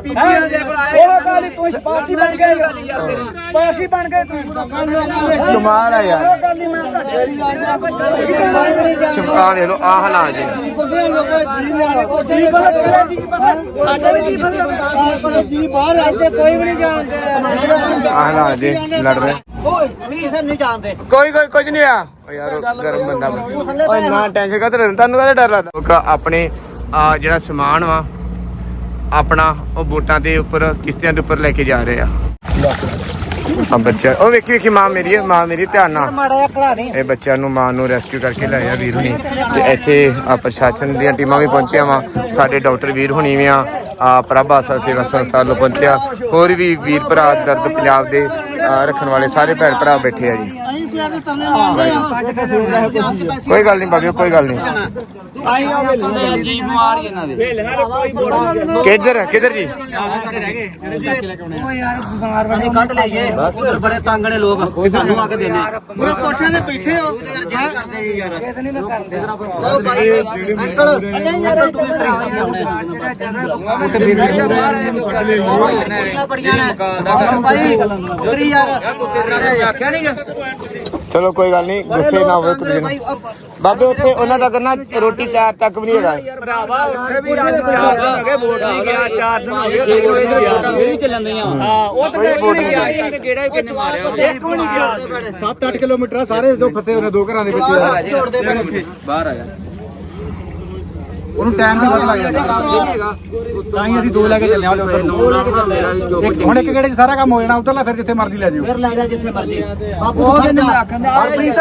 ਬੀਬੀਆਂ ਦੇ ਕੋਲ ਆਏ ਉਹ ਗੱਲ ਨੀ, ਤੂੰ ਸਪਾਰਸ਼ੀ ਬਣ ਗਏ। ਸਪਾਰਸ਼ੀ ਬਣ ਗਏ ਤੂੰ। ਕਮਾਲ ਆ ਯਾਰ। ਗੱਲ ਨਹੀਂ ਮੈਂ ਤੁਹਾਡੇ ਲੋ ਆ ਹਾਲਾਤ ਜੀ ਕੋਈ ਵੀ ਨਹੀਂ ਜਾਣਦੇ। ਆ ਹਾਲਾਤ ਜੀ ਲੜ ਰਹੇ। ਓਏ ਪਲੀਜ਼ ਨਹੀਂ ਜਾਣਦੇ। ਕੋਈ ਕੋਈ ਕੁਝ ਨਹੀਂ ਆ। ਯਾਰ ਉਹ ਗਰਮ ਬੰਦਾ। ਓਏ ਨਾ ਟੈਨਸ਼ਨ ਕਰ ਤੁਹਾਨੂੰ ਕਾਹਦਾ ਡਰ ਲੱਗਦਾ? ਆਪਣੇ ਆ ਜਿਹੜਾ ਸਮਾਨ ਵਾ ਆਪਣਾ ਉਹ ਬੋਟਾਂ ਦੇ ਉੱਪਰ ਕਿਸ਼ਤੀਆਂ ਦੇ ਉੱਪਰ ਲੈ ਕੇ ਜਾ ਰਹੇ ਆ। ਆ ਬੱਚਾ ਉਹ ਵੇਖੀ ਵੇਖੀ ਮਾਂ ਮੇਰੀ ਹੈ ਮਾਂ ਮੇਰੀ ਧਿਆਨ ਨਾਲ। ਇਹ ਬੱਚਿਆਂ ਨੂੰ ਮਾਂ ਨੂੰ ਰੈਸਕਿਊ ਕਰਕੇ ਲਿਆਇਆ ਵੀਰ ਹੁਣੀ। ਤੇ ਇੱਥੇ ਆ ਪ੍ਰਸ਼ਾਸਨ ਦੀਆਂ ਟੀਮਾਂ ਵੀ ਪਹੁੰਚੀਆਂ ਵਾ। ਸਾਡੇ ਡਾਕਟਰ ਵੀਰ ਹੁਣੀ ਵੀ ਆ ਆ ਪ੍ਰਭ ਆਸਾ ਸੇਵਾ ਸੰਸਥਾ ਵੱਲੋਂ ਪਹੁੰਚਿਆ। ਹੋਰ ਵੀ ਵੀਰ ਭਰਾ ਦਰਦ ਪੰਜਾਬ ਦੇ ਆ, ਰੱਖਣ ਵਾਲੇ ਸਾਰੇ ਭੈਣ ਭਰਾ ਬੈਠੇ ਆ ਜੀ। ਅਸੀਂ ਸਵੇਰ ਦੇ ਤਰਨੇ ਲਾਉਂਦੇ ਆ। ਕੋਈ ਗੱਲ ਨਹੀਂ ਬਾਬਿਓ ਕੋਈ ਗੱਲ ਨਹੀਂ। ਆਈ ਆ? ਵੇਲੇ ਜੀ ਬਿਮਾਰ ਇਹਨਾਂ ਦੇ ਵੇਲੇ ਨਾਲ ਕੋਈ ਬੋੜਾ ਕਿੱਧਰ ਕਿੱਧਰ ਜੀ? ਅਸੀਂ ਕੱਢ ਲਈਏ ਉਧਰ ਬੜੇ ਤੰਗ ਨੇ ਲੋਕ ਸਾਨੂੰ ਆ ਕੇ ਦੇਣੇ ਪੂਰੇ ਕੋਠਿਆਂ ਤੇ ਬੈਠੇ ਹੋ। ਯਾਰ ਕਰਦੇ ਯਾਰ ਇਹ ਨਹੀਂ ਮੈਂ ਕਰਦੇ ਉਹ ਭਾਈ ਅੰਕਲ। ਅੰਕਲ ਤੂੰ ਬੜੀਆਂ ਨੇ ਭਾਈ ਚੋਰੀ ਯਾਰ। ਆਖਿਆ ਨਹੀਂ ਚਲੋ ਕੋਈ ਗੱਲ ਨਹੀਂ ਗੁੱਸੇ ਨਾ ਹੋਵੇ ਕੁਝ ਭਾਈ ਬਾਬੇ ਉੱਥੇ ਉਹਨਾਂ ਦਾ ਕਰਨਾ ਰੋਟੀ ਤਿਆਰ ਤੱਕ ਵੀ ਨਹੀਂ ਹੈਗਾ। ਭਰਾਵਾ ਉੱਥੇ ਵੀ ਅੱਜ ਚਾਰ ਦਿਨ ਹੋ ਗਏ ਵੋਟ ਨਹੀਂ ਗਿਆ ਚਾਰ ਦਿਨ ਹੋ ਗਏ 6 ਵਜੇ ਦੇ ਵੋਟਾਂ ਵੀ ਚੱਲਣ ਦੀਆਂ ਹਾਂ ਉਹ ਤਾਂ ਕੋਈ ਨਹੀਂ ਗਿਆ ਇੱਕ ਗੇੜਾ ਹੀ ਕਿੰਨੇ ਮਾਰਿਆ? ਇੱਕ ਵੀ ਨਹੀਂ ਗਿਆ। 7-8 ਕਿਲੋਮੀਟਰ ਆ, ਸਾਰੇ ਦੋ ਫਸੇ ਹੋਏ ਨੇ ਦੋ ਘਰਾਂ ਦੇ ਵਿੱਚ ਜੋੜਦੇ ਬੜੇ ਬਾਹਰ ਆ ਗਿਆ ਉਹਨੂੰ ਟਾਈਮ ਦਾ ਪਤਾ ਲੱਗ ਜਾਂਦਾ। ਤਾਂ ਹੀ ਅਸੀਂ ਦੋ ਲੈ ਕੇ ਚੱਲੇ ਆ ਉਧਰ ਨੂੰ ਇੱਕ ਹੁਣ ਇੱਕ ਗੇੜੇ 'ਚ ਸਾਰਾ ਕੰਮ ਹੋ ਜਾਣਾ ਉਧਰਲਾ ਫਿਰ ਜਿੱਥੇ ਮਰਜ਼ੀ ਲੈ ਜਿਓ। ਫਿਰ ਲੈ ਜਾ ਜਿੱਥੇ ਮਰਜ਼ੀ। ਬਾਪੂ ਉਹ ਦਿਨ ਮੈਂ ਆਖਣ ਦਾ ਹਰਪ੍ਰੀਤ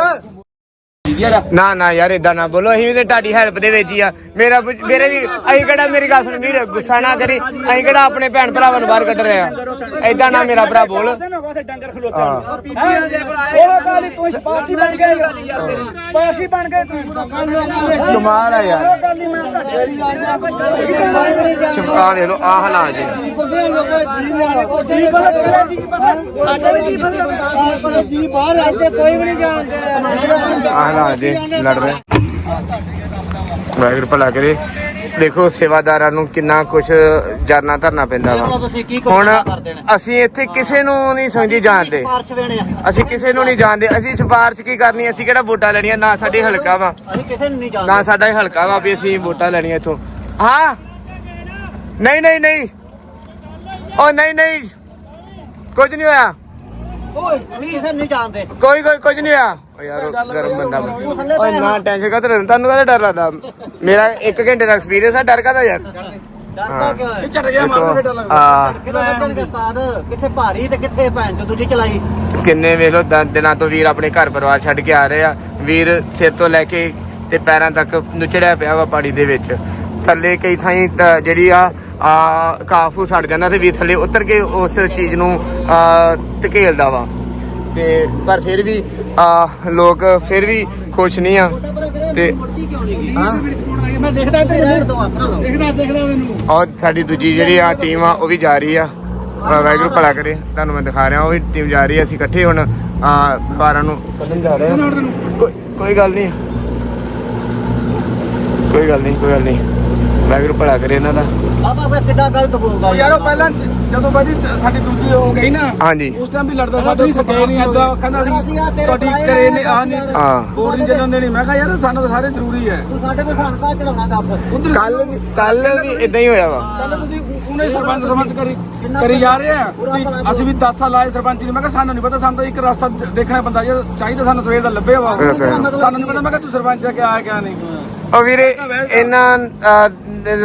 ਨਾ ਨਾ ਯਾਰ ਇਦਾਂ ਨਾ ਬੋਲੋ ਅਸੀਂ ਵੀ ਤੇ ਤੁਹਾਡੀ ਹੈਲਪ ਦੇ ਵਿੱਚ ਹੀ ਆ। ਮੇਰਾ ਪੁੱਛ- ਮੇਰੇ ਵੀ ਅਸੀਂ ਕਿਹੜਾ ਮੇਰੀ ਗੱਲ ਸੁਣ ਵੀਰ ਗੁੱਸਾ ਨਾ ਕਰੀ। ਅਸੀਂ ਕਿਹੜਾ ਆਪਣੇ ਭੈਣ ਭਰਾਵਾਂ ਨੂੰ ਬਾਹਰ ਕੱਢ ਰਹੇ ਆ। ਇਦਾਂ ਨਾ ਮੇਰਾ ਭਰਾ ਬੋਲ। ਡੰਗਰ ਖਲੋਤੇ ਨੂੰ ਬੀਬੀਆਂ ਦੇ ਕੋਲ ਆਏ ਉਹ ਗੱਲ ਨੀ, ਤੂੰ ਸਪਾਰਸ਼ੀ ਬਣ ਗਏ ਸਪਾਰਸ਼ੀ ਬਣ ਗਏ ਤੂੰ ਕਮਾਲ ਆ ਯਾਰ ਉਹ ਗੱਲ ਨਹੀਂ ਮੈਂ ਤੁਹਾਡੇ ਚੁੱਪ ਆ ਵੇਖ ਲੋ ਆ ਹਾਲਾਤ ਜੀ ਜੀ ਬਾਹਰ ਆਉਂਦੇ ਕੋਈ ਵੀ ਨਹੀਂ ਜਾਣਦੇ ਆ ਹਾਲਾਤ ਜੀ ਲੜ ਰਹੇ। ਵਾਹਿਗੁਰੂ ਭਲਾ ਕਰੇ। ਦੇਖੋ ਸੇਵਾਦਾਰਾਂ ਨੂੰ ਕਿੰਨਾ ਕੁਝ ਜਰਨਾ ਧਰਨਾ ਪੈਂਦਾ ਵਾ। ਹੁਣ ਅਸੀਂ ਇੱਥੇ ਕਿਸੇ ਨੂੰ ਨਹੀਂ ਸਮਝੀ ਜਾਣਦੇ। ਅਸੀਂ ਕਿਸੇ ਨੂੰ ਨਹੀਂ ਜਾਣਦੇ। ਅਸੀਂ ਸਿਫਾਰਿਸ਼ ਕੀ ਕਰਨੀ ਅਸੀਂ ਕਿਹੜਾ ਵੋਟਾਂ ਲੈਣੀਆਂ? ਨਾ ਸਾਡੇ ਹਲਕਾ ਵਾ। ਅਸੀਂ ਕਿਸੇ ਨੂੰ ਨਹੀਂ ਨਾ ਜਾਣਦੇ ਸਾਡਾ ਹਲਕਾ ਵਾ ਵੀ ਅਸੀਂ ਵੋਟਾਂ ਲੈਣੀਆਂ ਇੱਥੋਂ। ਹਾਂ? ਨਹੀਂ ਨਹੀਂ ਨਹੀਂ। ਉਹ ਨਹੀਂ ਨਹੀਂ। ਕੁਝ ਨਹੀਂ ਹੋਇਆ। ਓਏ ਪਲੀਜ਼ ਨਹੀਂ ਜਾਣਦੇ। ਕੋਈ ਕੋਈ ਕੁਝ ਨਹੀਂ ਹੋਇਆ। ਓ ਯਾਰ ਉਹ ਗਰਮ ਬੰਦਾ ਬਣਾ। ਓਏ ਨਾ ਟੈਨਸ਼ਨ ਕਰ ਤੁਹਾਨੂੰ ਕਾਹਦਾ ਡਰ ਲੱਗਦਾ? ਮੇਰਾ 1 ਘੰਟੇ ਦਾ ਐਕਸਪੀਰੀਅੰਸ ਆ ਡਰ ਕਾਹਦਾ ਯਾਰ? ਡਰਦਾ ਕਿਉਂ ਹੈ? ਛੱਡ ਗਿਆ ਮਾਰੂ ਫੇਟਾ ਲੱਗਦਾ। ਆ ਕਿਹਦਾ ਬੱਚਣਗੇ ਉਸਤਾਦ ਕਿੱਥੇ ਭਾਰੀ ਤੇ ਕਿੱਥੇ ਭੈਣ ਚੋ ਦੂਜੀ ਚਲਾਈ? ਕਿੰਨੇ ਵੇਖ ਲੋ ਦ- ਦਿਨਾਂ ਤੋਂ ਵੀਰ ਆਪਣੇ ਘਰ ਪਰਿਵਾਰ ਛੱਡ ਕੇ ਆ ਰਹੇ ਆ। ਵੀਰ ਸਿਰ ਤੋਂ ਲੈ ਕੇ ਤੇ ਪੈਰਾਂ ਤੱਕ ਨੁਚੜਿਆ ਪਿਆ ਵਾ ਪਾਣੀ ਦੇ ਵਿੱਚ। ਥੱਲੇ ਕਈ ਥਾਈਂ ਜਿਹੜੀ ਆ ਆ ਕਾਫੂ ਸੜ ਜਾਂਦਾ ਤੇ ਵੀਰ ਥੱਲੇ ਉਤਰ ਕੇ ਉਸ ਚੀਜ਼ ਨੂੰ ਧਕੇਲਦਾ ਵਾ। ਤੇ ਪਰ ਫਿਰ ਵੀ ਆ ਲੋਕ ਫਿਰ ਵੀ ਖੁਸ਼ ਨਹੀਂ ਆ। ਤੇ ਮੁੜਦੀ ਕਿਉਂ ਨਹੀਂ ਗਈ ਹਾਂ ਮੈਂ ਦੇਖਦਾ ਲੈਣ ਤੋਂ ਹੱਥ ਨਾ ਲਾਓ। ਦੇਖਦਾ ਦੇਖਦਾ ਮੈਨੂੰ। ਔਰ ਸਾਡੀ ਦੂਜੀ ਜਿਹੜੀ ਆ ਟੀਮ ਆ ਉਹ ਵੀ ਜਾ ਰਹੀ ਆ। ਵਾਹਿਗੁਰੂ ਭਲਾ ਕਰੇ। ਤੁਹਾਨੂੰ ਮੈਂ ਦਿਖਾ ਰਿਹਾ ਉਹ ਵੀ ਟੀਮ ਜਾ ਰਹੀ ਆ। ਅਸੀਂ ਇਕੱਠੇ ਹੁਣ ਆ ਬਾਰਾਂ ਨੂੰ ਕੱਢਣ ਜਾ ਰਹੇ ਆ। ਕੋਈ ਕੋਈ ਗੱਲ ਨਹੀਂ। ਕੋਈ ਗੱਲ ਨਹੀਂ ਕੋਈ ਗੱਲ ਨਹੀਂ। ਵਾਹਿਗੁਰੂ ਭਲਾ ਕਰੇ ਇਹਨਾਂ ਦਾ। ਬਾਬਾ ਵੇ ਕਿੱਡਾ ਗਲਤ ਬੋਲਦਾ ਯਾਰ ਉਹ ਪਹਿਲਾਂ ਜਦੋਂ ਬਾਜੀ ਸਾਡੀ ਦੂਜੀ ਹੋ ਗਈ ਨਾ ਹਾਂਜੀ। ਉਸ ਟਾਈਮ ਵੀ ਲੜਦਾ ਸਾਡੇ ਉੱਥੇ ਗਏ ਨਹੀਂ ਏਦਾਂ ਕਹਿੰਦਾ ਸੀ ਤੁਹਾਡੀ ਕਰੇ ਨੇ ਆ ਨਹੀਂ ਹਾਂ। ਬੋਰਡ ਨਹੀਂ ਚੱਲਣ ਦੇਣੀ। ਮੈਂ ਕਿਹਾ ਯਾਰ ਸਾਨੂੰ ਤਾਂ ਸਾਰੇ ਜ਼ਰੂਰੀ ਹੈ। ਤੂੰ ਸਾਡੇ ਕੋਲ ਸਾਨੂੰ ਕਾ ਚੜਾਉਣਾ ਦੱਸ। ਉਧਰ ਕੱਲ ਕੱਲ ਵੀ ਇਦਾਂ ਹੀ ਹੋਇਆ ਵਾ। ਕਹਿੰਦਾ ਤੁਸੀਂ ਉਹਨੇ ਸਰਪੰਚ ਸਰਪੰਚ ਕਰੀ ਕਰੀ ਜਾ ਰਹੇ ਆ। ਵੀ ਅਸੀਂ ਵੀ 10 ਸਾਲ ਆਏ ਸਰਪੰਚ ਜੀ। ਮੈਂ ਕਿਹਾ ਸਾਨੂੰ ਨਹੀਂ ਪਤਾ ਸਾਨੂੰ ਤਾਂ ਇੱਕ ਰਸਤਾ ਦੇ- ਦੇਖਣਾ ਪੈਂਦਾ। ਜੇ ਚਾਹੀਦਾ ਸਾਨੂੰ ਸਵੇਰ ਦਾ ਲੱਭਿਆ ਵਾ। ਉਹ। ਸਾਨੂੰ ਨਹੀਂ ਪਤਾ। ਮੈਂ ਕਿਹਾ ਤੂੰ ਸਰਪੰਚ ਆ ਕਿ ਆਇਆ ਕਿਆ ਨਹੀਂ। ਉਹ ਵੀਰੇ ਇਹਨਾਂ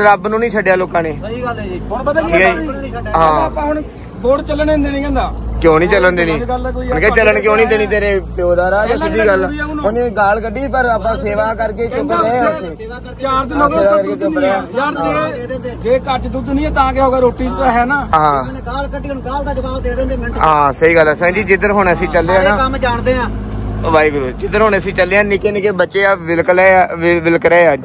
ਰੱਬ ਨੂੰ ਨਹੀਂ ਛੱਡਿਆ ਲੋਕਾਂ ਨੇ। ਸਹੀ ਗੱਲ ਹੈ ਜੀ। ਹੁਣ ਪਤਾ ਕੀ ਠੀਕ ਹੈ ਜੀ। ਹਾਂ। ਆਪਾਂ ਹੁਣ ਬੋਰਡ ਚੱਲਣੇ ਹੁੰਦੇ ਨਹੀਂ ਕਹਿੰਦਾ। ਕਿਉਂ ਨਹੀਂ ਚੱਲਣ ਦੇਣੀ? ਗੱਲ ਹੈ ਕੋਈ ਮੈਂ ਕਿਹਾ ਚੱਲਣ ਕਿਉਂ ਨਹੀਂ ਦੇਣੀ ਤੇਰੇ ਪਿਓ ਦਾ ਰਾਹ ਜਾਂ ਸਿੱਧੀ ਗੱਲ? ਉਹਨੇ ਗਾਲ ਕੱਢੀ ਪਰ ਆਪਾਂ ਸੇਵਾ ਕਰਕੇ ਚੁੱਪ ਰਹੇ ਹਾਂ ਉੱਥੇ ਚਾਰ ਦਿਨ ਹੋ ਗਏ ਉੱਥੇ ਕਰਕੇ ਦੁੱਧ ਨਹੀਂ। ਯਾਰ ਜੇ ਜੇ ਕੱਚ ਦੁੱਧ ਨਹੀਂ ਹੈ ਤਾਂ ਕੀ ਹੋਗਾ ਰੋਟੀ ਤਾਂ ਹੈ ਨਾ। ਹਾਂ। ਉਹਨੇ ਗਾਲ ਕੱਢੀ ਹੁਣ ਗਾਲ ਦਾ ਜਵਾਬ ਦੇ ਦਿੰਦੇ ਮਿੰਟ ਹਾਂ ਸਹੀ ਗੱਲ ਹੈ। ਸੰਜੀ ਜਿੱਧਰ ਹੁਣ ਅਸੀਂ ਚੱਲੇ ਆ ਸਾਰੇ ਨਾ। ਕੰਮ ਜਾਣਦੇ ਆ। ਵਾਹਿਗੁਰੂ ਜਿੱਧਰ ਹੁਣ ਅਸੀਂ ਚੱਲੇ ਆ ਨਿੱਕੇ ਨਿੱਕੇ ਬੱਚੇ ਆ ਵਿਲਕ ਵਿ- ਵਿਲਕ ਰਹੇ ਆ ਅੱਜ।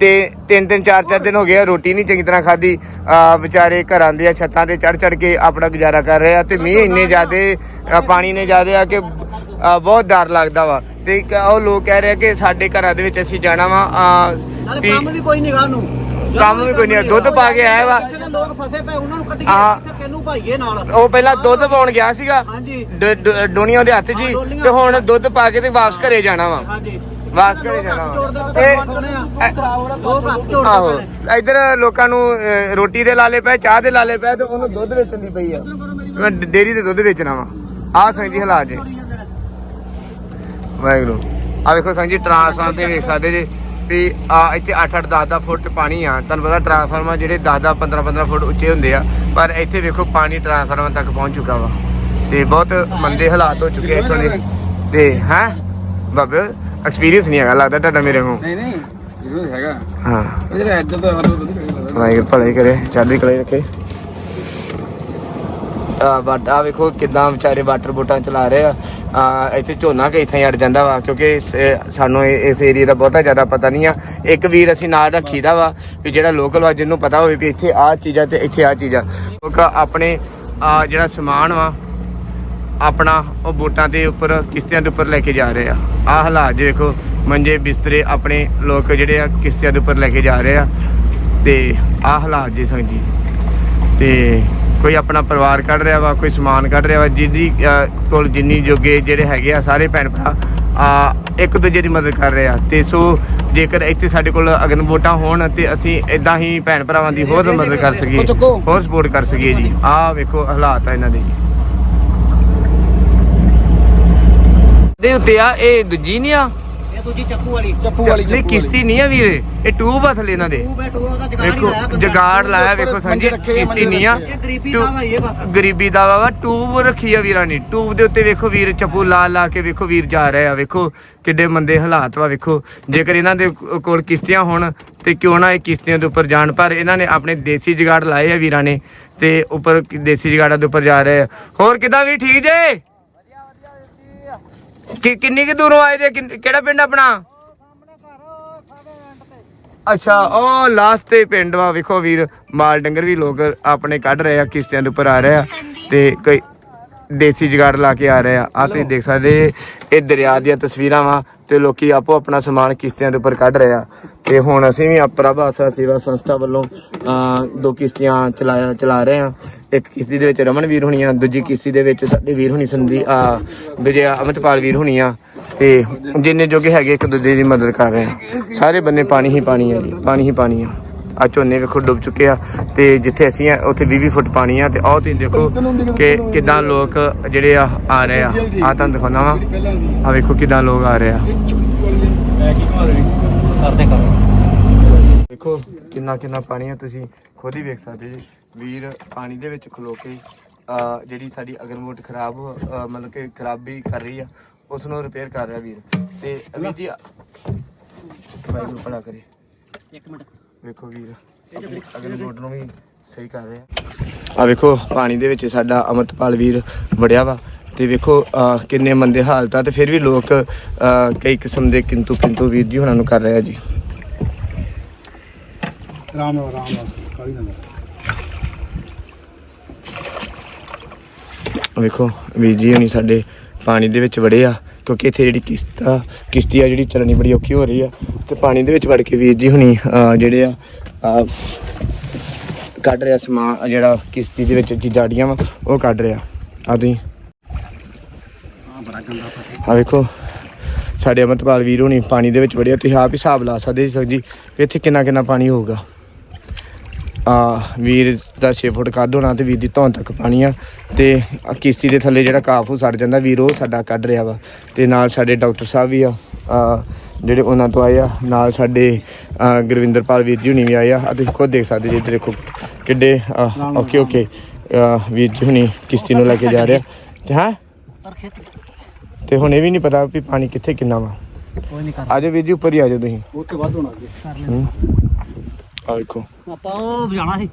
ਤੇ ਤਿੰਨ ਤਿੰਨ ਚਾਰ ਚਾਰ ਦਿਨ ਹੋ ਗਏ ਆ ਰੋਟੀ ਨਹੀਂ ਚੰਗੀ ਤਰ੍ਹਾਂ ਖਾਧੀ। ਆ ਵਿਚਾਰੇ ਘਰਾਂ ਦੀਆਂ ਛੱਤਾਂ ਤੇ ਚੜ ਚੜ ਕੇ ਆਪਣਾ ਗੁਜ਼ਾਰਾ ਕਰ ਰਹੇ ਆ ਤੇ ਮੀਂਹ ਇੰਨੇ ਜ਼ਿਆਦੇ ਪਾਣੀ ਨੇ ਜ਼ਿਆਦੇ ਆ ਕਿ ਬਹੁਤ ਡਰ ਲੱਗਦਾ ਵਾ। ਤੇ ਉਹ ਲੋਕ ਕਹਿ ਰਹੇ ਆ ਕਿ ਸਾਡੇ ਘਰਾਂ ਦੇ ਵਿੱਚ ਅਸੀਂ ਜਾਣਾ ਵਾ ਨਾਲੇ ਕੰਮ ਵੀ ਕੋਈ ਨਹੀਂ ਗਾ ਨੂੰ ਕੰਮ ਵੀ ਕੋਈ ਨਹੀਂ ਦੁੱਧ ਪਾ ਕੇ ਆਇਆ ਵਾ। ਇੱਥੇ ਦੇ ਲੋਕ ਫਸੇ ਪਏ ਉਹਨਾਂ ਨੂੰ ਕੱਢੀਏ ਹਾਂ। ਇੱਥੇ ਕਿਹਨੂੰ ਭਾਈਏ ਨਾਲ। ਉਹ ਪਹਿਲਾਂ ਦੁੱਧ ਪਾਉਣ ਗਿਆ ਸੀਗਾ ਹਾਂਜੀ। ਡ- ਡ- ਡੋਨੀਆਂ ਦੇ ਹੱਥ ਹੀ ਤੇ ਹੁਣ ਦੁੱਧ ਪਾ ਕੇ ਤੇ ਵਾਪਸ ਘਰੇ ਜਾਣਾ ਵਾ। ਹਾਂਜੀ। ਵਾਪਸ ਘਰੇ ਜਾਣਾ ਵਾ। ਇਹ ਲੋਕ ਹੱਥ ਜੋੜਦੇ ਆਹੋ ਪਏ ਨੇ। ਇਧਰ ਲੋਕਾਂ ਨੂੰ ਅਹ, ਰੋਟੀ ਦੇ ਲਾਲੇ ਪਏ ਚਾਹ ਦੇ ਲਾਲੇ ਪਏ ਤੇ ਉਹਨੂੰ ਦੁੱਧ ਵੇਚਣ ਦੀ ਪਈ ਆ। ਮੈਂ ਡ- ਡੇਅਰੀ ਤੇ ਦੁੱਧ ਵੇਚਣਾ ਵਾ। ਆ ਸੰਗ ਜੀ ਹਾਲਾਤ ਜੇ। ਵਾਹਿਗੁਰੂ। ਆ ਵੇਖੋ ਸੰਗ ਜੀ ਟਰਾਂਸਫਾਰਮਰ ਤੇ ਵੇਖ ਸਕਦੇ ਜੇ। ਵੀ ਆ ਇੱਥੇ 8 8 10 10 ਫੁੱਟ ਪਾਣੀ ਆ। ਤੁਹਾਨੂੰ ਪਤਾ ਟਰਾਂਸਫਾਰਮਰ ਜਿਹੜੇ 10 10 15 15 ਫੁੱਟ ਉੱਚੇ ਹੁੰਦੇ ਆ। ਪਰ ਇੱਥੇ ਵੇਖੋ ਪਾਣੀ ਟਰਾਂਸਫਾਰਮਰ ਤੱਕ ਪਹੁੰਚ ਚੁੱਕਾ ਵਾ। ਤੇ ਬਹੁਤ ਮੰਦੇ ਹਾਲਾਤ ਹੋ ਚੁੱਕੇ ਇੱਥੋਂ ਦੇ। ਤੇ ਹੈ? ਬਾਬੇ ਐਕਸਪੀਰੀਅੰਸ ਨਹੀਂ ਹੈਗਾ ਲੱਗਦਾ ਤੁਹਾਡਾ ਮੇਰੇ ਨੂੰ ਨਹੀਂ ਨਹੀਂ ਜ਼ਰੂਰ ਹੈਗਾ। ਹਾਂ। ਜਿਹੜਾ ਇੱਧਰ ਦਾ ਲੱਗਦਾ ਵਾਹਿਗੁਰੂ ਭਲੇ ਕਰੇ ਚੜ੍ਹਦੀ ਕਲੇ ਰੱਖੇ। ਆ ਵੇਖੋ ਕਿਦਾਂ ਵਿਚਾਰੇ ਵਾਟਰ ਬੋਟਾਂ ਚਲਾ ਰਹੇ ਆ। ਇੱਥੇ ਝੋਨਾ ਕਿ ਇੱਥੇ ਅੜ ਜਾਂਦਾ ਵਾ, ਕਿਉਂਕਿ ਇਸ- ਸਾਨੂੰ ਇਸ ਏਰੀਆ ਦਾ ਬਹੁਤਾ ਜ਼ਿਆਦਾ ਪਤਾ ਨਹੀਂ ਆ। ਇੱਕ ਵੀਰ ਅਸੀਂ ਨਾਲ ਰੱਖੀਦਾ ਵਾ ਵੀ ਜਿਹੜਾ ਲੋਕਲ ਵਾ, ਜਿਹਨੂੰ ਪਤਾ ਹੋਵੇ ਵੀ ਇੱਥੇ ਆ ਚੀਜ਼ਾਂ ਤੇ ਇੱਥੇ ਆ ਚੀਜ਼ਾਂ। ਲੋਕ ਆਪਣੇ, ਆ, ਜਿਹੜਾ ਸਮਾਨ ਵਾ, ਆਪਣਾ, ਉਹ ਬੋਟਾਂ ਦੇ ਉੱਪਰ, ਕਿਸ਼ਤੀਆਂ ਦੇ ਉੱਪਰ ਲੈ ਕੇ ਜਾ ਰਹੇ ਆ। ਆਹ ਹਾਲਾਤ ਜੇ ਵੇਖੋ ਮੰਜੇ ਬਿਸਤਰੇ ਆਪਣੇ ਲੋਕ ਜਿਹੜੇ ਆ, ਕਿਸ਼ਤੀਆਂ ਦੇ ਉੱਪਰ ਲੈ ਕੇ ਜਾ ਰਹੇ ਆ। ਤੇ ਆਹ ਹਾਲਾਤ ਜੀ ਸੰਗ ਜੀ। ਤੇ ਕੋਈ ਆਪਣਾ ਪਰਿਵਾਰ ਕੱਢ ਰਿਹਾ ਵਾ ਕੋਈ ਸਮਾਨ ਕੱਢ ਰਿਹਾ ਵਾ ਜਿਹਦੀ ਕੋਲ ਜਿੰਨੀ ਜੋਗੇ ਜਿਹੜੇ ਹੈਗੇ ਆ ਸਾਰੇ ਭੈਣ ਭਰਾ ਆ ਇੱਕ ਦੂਜੇ ਦੀ ਮਦਦ ਕਰ ਰਹੇ ਆ। ਤੇ ਸੋ ਜੇਕਰ ਇੱਥੇ ਸਾਡੇ ਕੋਲ ਅਗਨ ਵੋਟਾਂ ਹੋਣ ਤੇ ਅਸੀਂ ਇਦਾਂ ਹੀ ਭੈਣ ਭਰਾਵਾਂ ਦੀ ਹੋਰ ਮਦਦ ਕਰ ਸਕੀਏ। ਹੋਰ ਸਪੋਰਟ ਕਰ ਸਕੀਏ ਜੀ। ਆਹ ਵੇਖੋ ਹਾਲਾਤ ਆ ਇਹਨਾਂ ਦੇ ਜੀ। ਦੇ ਉੱਤੇ ਆ ਇਹ ਦੂਜੀ ਨਹੀਂ ਆ? ਇਹ ਦੂਜੀ ਚੱਕੂ ਵਾਲੀ। ਚੱਪੂ ਵਾਲੀ ਨਹੀਂ ਕਿਸ਼ਤੀ ਨਹੀਂ ਆ ਵੀਰੇ ਇਹ ਟੂਬ ਆ ਥੱਲੇ ਇਹਨਾਂ ਦੇ। ਤੂੰ ਬੈਠੋ ਉਹਦਾ ਜਗਾੜ ਹੀ ਵੇਖੋ ਬੰਦਾ। ਜਗਾੜ ਲਾਇਆ ਵੇਖੋ ਸੰਜੀ ਕਿਸ਼ਤੀ ਨਹੀਂ ਆ। ਇਹ ਗਰੀਬੀ ਦਾ ਵਾ ਇਹ ਬਸ। ਗਰੀਬੀ ਦਾ ਵਾ ਟੂਬ ਰੱਖੀ ਆ ਵੀਰਾਂ ਨੇ। ਟੂਬ ਦੇ ਉੱਤੇ ਵੇਖੋ ਵੀਰ ਚੱਪੂ ਲਾ ਲਾ ਕੇ ਵੇਖੋ ਵੀਰ ਜਾ ਰਹੇ ਆ। ਵੇਖੋ ਕਿੱਡੇ ਮੰਦੇ ਹਾਲਾਤ ਵਾ ਵੇਖੋ। ਜੇਕਰ ਇਹਨਾਂ ਦੇ ਕੋਲ ਕਿਸ਼ਤੀਆਂ ਹੋਣ ਤੇ ਕਿਉਂ ਨਾ ਇਹ ਕਿਸ਼ਤੀਆਂ ਦੇ ਉੱਪਰ ਜਾਣ ਪਰ ਇਹਨਾਂ ਨੇ ਆਪਣੇ ਦੇਸੀ ਜਗਾੜ ਲਾਏ ਆ ਵੀਰਾਂ ਨੇ ਤੇ ਉੱਪਰ ਦੇਸੀ ਜਗਾੜਾਂ ਦੇ ਉੱਪਰ ਜਾ ਰਹੇ ਆ। ਹੋਰ ਕਿਦਾਂ ਵੀ ਠੀਕ ਜੇ? ਕਿ ਕਿੰਨੀ ਕਿ ਦੂਰੋਂ ਆਏ ਜੇ? ਕਿੰਨ- ਕਿਹੜਾ ਪਿੰਡ ਆਪਣਾ? ਅੱਛਾ, ਉਹ ਲਾਸਟ ਤੇ ਪਿੰਡ ਵਾ, ਵੇਖੋ ਵੀਰ, ਮਾਲ ਡੰਗਰ ਵੀ ਲੋਕ ਆਪਣੇ ਕੱਢ ਰਹੇ ਆ, ਕਿਸ਼ਤਿਆਂ ਦੇ ਉੱਪਰ ਆ ਰਹੇ ਆ। ਤੇ ਕਈ ਦੇਸੀ ਜਗਾੜ ਲਾ ਕੇ ਆ ਰਹੇ ਆ। ਆ ਤੁਸੀਂ ਦੇਖ ਸਕਦੇ ਇਹ ਦਰਿਆ ਦੀਆਂ ਤਸਵੀਰਾਂ ਵਾ ਤੇ ਲੋਕੀ ਆਪੋ ਆਪਣਾ ਸਮਾਨ ਕਿਸ਼ਤੀਆਂ ਦੇ ਉੱਪਰ ਕੱਢ ਰਹੇ ਆ। ਤੇ ਹੁਣ ਅਸੀਂ ਵੀ ਪ੍ਰਭ ਆਸਰਾ ਸੇਵਾ ਸੰਸਥਾ ਵੱਲੋਂ ਦੋ ਕਿਸ਼ਤੀਆਂ ਚਲਾਇਆ ਚਲਾ ਰਹੇ ਆ। ਇੱਕ ਕਿਸ਼ਤੀ ਦੇ ਵਿੱਚ ਰਮਨ ਵੀਰ ਹੋਣੀ ਆ ਦੂਜੀ ਕਿਸ਼ਤੀ ਦੇ ਵਿੱਚ ਸਾਡੇ ਵੀਰ ਹੋਣੀ ਸੰਦੀ ਆ ਵਿਜੇ ਅਮਿਤਪਾਲ ਵੀਰ ਹੋਣੀ ਆ। ਤੇ ਜਿੰਨੇ ਜੋਗੇ ਹੈਗੇ ਇੱਕ ਦੂਜੇ ਦੀ ਮਦਦ ਕਰ ਰਹੇ ਆ। ਸਾਰੇ ਬੰਨੇ ਪਾਣੀ ਹੀ ਪਾਣੀ ਆ ਜੀ ਪਾਣੀ ਹੀ ਪਾਣੀ ਆ। ਆ ਝੋਨੇ ਵੇਖੋ ਡੁੱਬ ਚੁੱਕੇ ਆ ਤੇ ਜਿੱਥੇ ਅਸੀਂ ਆ ਉੱਥੇ 20 20 ਫੁੱਟ ਪਾਣੀ ਆ ਤੇ ਆਹ ਤੁਸੀਂ ਦੇਖੋ ਕਿ ਕਿਦਾਂ ਲੋਕ ਜਿਹੜੇ ਆ ਆ ਰਹੇ ਆ। ਆ ਤੁਹਾਨੂੰ ਦਿਖਾਉਣਾ ਵਾ। ਆ ਵੇਖੋ ਕਿਦਾਂ ਲੋਕ ਆ ਰਹੇ ਆ। ਕਰਦੇ ਕਰ ਵੇਖੋ ਕਿੰਨਾ ਕਿੰਨਾ ਪਾਣੀ ਆ ਤੁਸੀਂ ਖੁਦ ਹੀ ਵੇਖ ਸਕਦੇ ਜੀ। ਵੀਰ ਪਾਣੀ ਦੇ ਵਿੱਚ ਖਲੋ ਕੇ ਆ ਜਿਹੜੀ ਸਾਡੀ ਅਗਨਮੋਟ ਖਰਾਬ ਮਤਲਬ ਕਿ ਖਰਾਬੀ ਕਰ ਰਹੀ ਆ ਉਸ ਨੂੰ ਰਿਪੇਅਰ ਕਰ ਰਿਹਾ ਵੀਰ। ਤੇ ਵੀਰ ਜੀ ਵਾਹਿਗੁਰੂ ਭਲਾ ਕਰੇ। ਇੱਕ ਮਿੰਟ। ਵੇਖੋ ਵੀਰ। ਆਪਣੀ ਅਗਨਮੋਟ ਨੂੰ ਵੀ ਸਹੀ ਕਰ ਰਿਹਾ ਆ। ਵੇਖੋ ਪਾਣੀ ਦੇ ਵਿੱਚ ਸਾਡਾ ਅਮਰਤਪਾਲ ਵੀਰ ਵੜਿਆ ਵਾ। ਤੇ ਵੇਖੋ ਕਿੰਨੇ ਮੰਦੇ ਹਾਲਤ ਆ ਤੇ ਫਿਰ ਵੀ ਲੋਕ ਕਈ ਕਿਸਮ ਦੇ ਕਿੰਤੂ ਕਿੰਤੂ ਵੀਰ ਜੀ ਉਹਨਾਂ ਨੂੰ ਕਰ ਰਹੇ ਆ ਜੀ। ਰਾਮ ਰਾਮ ਰਾਮ ਕਾਲੀ ਨਾ ਵੇਖੋ ਵੀਰ ਜੀ ਹੁਣੀ ਸਾਡੇ ਪਾਣੀ ਦੇ ਵਿੱਚ ਵੜੇ ਆ। ਕਿਉਂਕਿ ਇੱਥੇ ਜਿਹੜੀ ਕਿਸ਼ਤ ਆ, ਕਿਸ਼ਤੀ ਆ ਜਿਹੜੀ ਚੱਲਣੀ ਬੜੀ ਔਖੀ ਹੋ ਰਹੀ ਆ ਤੇ ਪਾਣੀ ਦੇ ਵਿੱਚ ਵੜ ਕੇ ਵੀਰ ਜੀ ਹੁਣੀ ਜਿਹੜੇ ਆ ਕੱਢ ਰਿਹਾ ਸਮਾਨ ਜਿਹੜਾ ਕਿਸ਼ਤੀ ਦੇ ਵਿੱਚ ਜਾੜੀਆਂ ਵਾ, ਉਹ ਕੱਢ ਰਿਹਾ। ਆ ਤੁਸੀਂ। ਆ ਵੇਖੋ, ਸਾਡੇ ਅਮਰਤਪਾਲ ਵੀਰ ਹੁਣੀ ਪਾਣੀ ਦੇ ਵਿੱਚ ਵੜਿਆ ਤੁਸੀਂ ਆਪ ਹੀ ਹਿਸਾਬ ਲਾ ਸਕਦੇ ਜੀ ਇੱਥੇ ਕਿੰਨਾ ਕਿੰਨਾ ਪਾਣੀ ਹੋਊਗਾ। ਆ ਵੀਰ ਦਾ 6 ਫੁੱਟ ਕੱਢ ਹੋਣਾ ਤੇ ਵੀਰ ਦੀ ਧੌਣ ਤੱਕ ਪਾਣੀ ਆ ਤੇ ਕਿਸ਼ਤੀ ਦੇ ਥੱਲੇ ਜਿਹੜਾ ਕਾਫੂ ਸੜ ਜਾਂਦਾ ਵੀਰ ਉਹ ਸਾਡਾ ਕੱਢ ਰਿਹਾ ਵਾ ਤੇ ਨਾਲ ਸਾਡੇ ਡਾਕਟਰ ਸਾਹਿਬ ਵੀ ਆ ਆ ਜਿਹੜੇ ਉਹਨਾਂ ਤੋਂ ਆਏ ਆ ਨਾਲ ਸਾਡੇ ਗੁਰਵਿੰਦਰਪਾਲ ਵੀਰ ਜੀ ਹੁਣੀ ਵੀ ਆਏ ਆ ਆ ਤੁਸੀਂ ਖੁਦ ਦੇਖ ਸਕਦੇ ਜੀ ਇੱਧਰ ਦੇਖੋ ਕਿੱਡੇ ਓਕੇ ਓਕੇ ਵੀਰ ਜੀ ਹੁਣੀ ਕਿਸ਼ਤੀ ਨੂੰ ਲੈ ਕੇ ਜਾ ਰਿਹਾ ਤੇ ਹਾਂ? ਤੇ ਹੁਣ ਇਹ ਵੀ ਨਹੀਂ ਪਤਾ ਵੀ ਪਾਣੀ ਕਿੱਥੇ ਕਿੰਨਾ ਵਾ। ਕੋਈ ਨਹੀਂ ਕਰ ਆਜੋ ਵੀਰ ਜੀ ਉੱਪਰ ਹੀ ਆਜੋ ਤੁਸੀਂ। ਉੱਥੇ ਵੱਧ ਹੋਣਾ ਅੱਗੇ। ਕਰ ਲੈ ਹੂੰ। ਆ ਵੇਖੋ ਆਪਾਂ ਉਹ ਜਾਣਾ ਸੀ।